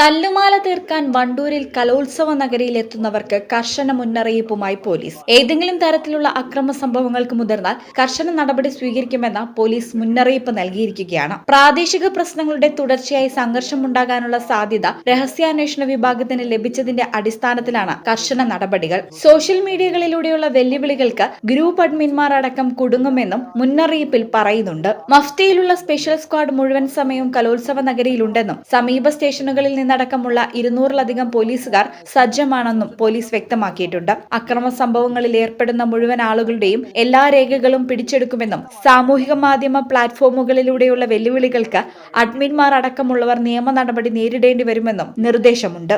തല്ലുമാല തീർക്കാൻ വണ്ടൂരിൽ കലോത്സവ നഗരിയിൽ എത്തുന്നവർക്ക് കർശന മുന്നറിയിപ്പുമായി പോലീസ്. ഏതെങ്കിലും തരത്തിലുള്ള അക്രമ സംഭവങ്ങൾക്ക് മുതിർന്നാൽ കർശന നടപടി സ്വീകരിക്കുമെന്ന പോലീസ് മുന്നറിയിപ്പ് നൽകിയിരിക്കുകയാണ്. പ്രാദേശിക പ്രശ്നങ്ങളുടെ തുടർച്ചയായി സംഘർഷമുണ്ടാകാനുള്ള സാധ്യത രഹസ്യാന്വേഷണ വിഭാഗത്തിന് ലഭിച്ചതിന്റെ അടിസ്ഥാനത്തിലാണ് കർശന നടപടികൾ. സോഷ്യൽ മീഡിയകളിലൂടെയുള്ള വെല്ലുവിളികൾക്ക് ഗ്രൂപ്പ് അഡ്മിൻമാർ അടക്കം കുടുങ്ങുമെന്നും മുന്നറിയിപ്പിൽ പറയുന്നുണ്ട്. മഫ്തിയിലുള്ള സ്പെഷ്യൽ സ്ക്വാഡ് മുഴുവൻ സമയവും കലോത്സവ നഗരിയിലുണ്ടെന്നും സമീപ സ്റ്റേഷനുകളിൽ നിന്നടക്കമുള്ള ഇരുന്നൂറിലധികം പോലീസുകാർ സജ്ജമാണെന്നും പോലീസ് വ്യക്തമാക്കിയിട്ടുണ്ട്. അക്രമ സംഭവങ്ങളിൽ ഏർപ്പെടുന്ന മുഴുവൻ ആളുകളുടെയും എല്ലാ രേഖകളും പിടിച്ചെടുക്കുമെന്നും സാമൂഹിക മാധ്യമ പ്ലാറ്റ്ഫോമുകളിലൂടെയുള്ള വെല്ലുവിളികൾക്ക് അഡ്മിൻമാർ അടക്കമുള്ളവർ നിയമ നടപടി നേരിടേണ്ടി വരുമെന്നും നിർദ്ദേശമുണ്ട്.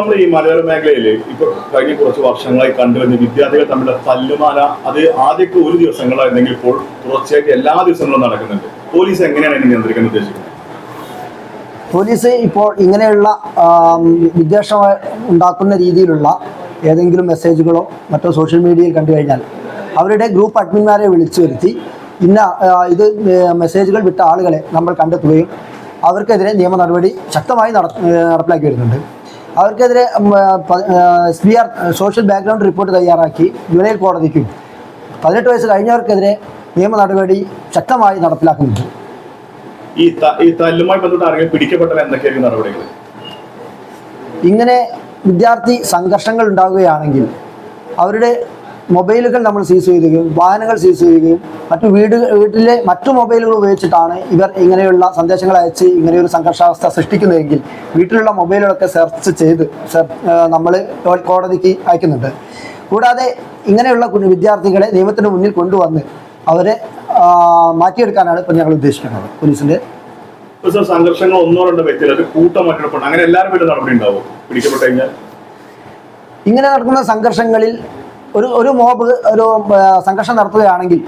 നമ്മൾ ഈ കഴിഞ്ഞ കുറച്ച് വർഷങ്ങളായി കണ്ടുവരുന്ന വിദ്യാർത്ഥികൾ തമ്മിലുള്ള തല്ലുമാല അത് ആദ്യമൊക്കെ ഒരു ദിവസങ്ങളായിരുന്നെങ്കിൽ ഇപ്പോൾ തുടർച്ചയായിട്ട് എല്ലാ ദിവസങ്ങളും നടക്കുന്നുണ്ട്. പോലീസ് എങ്ങനെയാണ് ഇതിനെ നിയന്ത്രിക്കാൻ ഉദ്ദേശിക്കുന്നത്? പോലീസ് ഇപ്പോൾ ഇങ്ങനെയുള്ള വിദ്വേഷം ഉണ്ടാക്കുന്ന രീതിയിലുള്ള ഏതെങ്കിലും മെസ്സേജുകളോ മറ്റോ സോഷ്യൽ മീഡിയയിൽ കണ്ടു കഴിഞ്ഞാൽ അവരുടെ ഗ്രൂപ്പ് അഡ്മിന്മാരെ വിളിച്ചു വരുത്തി. ഇന്ന ഇത് മെസ്സേജുകൾ വിട്ട ആളുകളെ നമ്മൾ കണ്ടെത്തുകയും അവർക്കെതിരെ നിയമ നടപടി ശക്തമായി നട നടപ്പിലാക്കി വരുന്നുണ്ട്. അവർക്കെതിരെ S B R social background report തയ്യാറാക്കി ജൂലൈ കോടതിക്കും പതിനെട്ട് വയസ്സ് കഴിഞ്ഞവർക്കെതിരെ നിയമ നടപടി ശക്തമായി നടപ്പിലാക്കുന്നുണ്ട്. ഈ ഈ തല്ലുമായി ബന്ധപ്പെട്ട് ആരെങ്കിലും പിടിക്കപ്പെട്ടാൽ എന്തൊക്കെയായിരിക്കും നടപടികൾ? ഇങ്ങനെ വിദ്യാർത്ഥി സംഘർഷങ്ങൾ ഉണ്ടാകുകയാണെങ്കിൽ അവരുടെ മൊബൈലുകൾ നമ്മൾ സീസ് ചെയ്യുകയും വാഹനങ്ങൾ സീസ് ചെയ്യുകയും മറ്റു വീട് വീട്ടിലെ മറ്റു മൊബൈലുകൾ ഉപയോഗിച്ചിട്ടാണ് ഇവർ ഇങ്ങനെയുള്ള സന്ദേശങ്ങൾ അയച്ച് ഇങ്ങനെയൊരു സംഘർഷാവസ്ഥ സൃഷ്ടിക്കുന്നതെങ്കിൽ വീട്ടിലുള്ള മൊബൈലുകളൊക്കെ സെർച്ച് ചെയ്ത് നമ്മൾ കോടതിക്ക് അയക്കുന്നുണ്ട്. കൂടാതെ ഇങ്ങനെയുള്ള വിദ്യാർത്ഥികളെ നിയമത്തിന് മുന്നിൽ കൊണ്ടുവന്ന് അവരെ മാറ്റിയെടുക്കാനാണ് ഇപ്പം ഞങ്ങൾ ഉദ്ദേശിക്കുന്നത്. പോലീസിന്റെ സംഘർഷങ്ങൾ ഒന്നോ രണ്ടോ വ്യക്തികൾ കൂട്ടമാറ്റപ്പെട്ട് അങ്ങനെ എല്ലാവരും നടപടി ഉണ്ടാവും? പിടിക്കപ്പെട്ട് കഴിഞ്ഞാൽ? ഇങ്ങനെ നടക്കുന്ന സംഘർഷങ്ങളിൽ ഒരു ഒരു മോബ് ഒരു സംഘർഷം നടത്തുകയാണെങ്കിൽ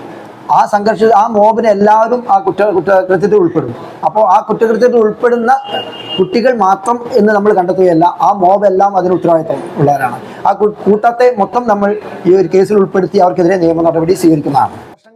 ആ സംഘർഷ ആ മോബിനെ എല്ലാവരും ആ കുറ്റ കുറ്റകൃത്യത്തിൽ ഉൾപ്പെടും. അപ്പോൾ ആ കുറ്റകൃത്യത്തിൽ ഉൾപ്പെടുന്ന കുട്ടികൾ മാത്രം എന്ന് നമ്മൾ കണ്ടെത്തുകയല്ല. ആ മോബ് എല്ലാം അതിന് ഉത്തരവാദിത്തം ഉള്ളവരാണ്. ആ കൂട്ടത്തെ മൊത്തം നമ്മൾ ഈ ഒരു കേസിൽ ഉൾപ്പെടുത്തി അവർക്കെതിരെ നിയമ നടപടി സ്വീകരിക്കുന്നതാണ്.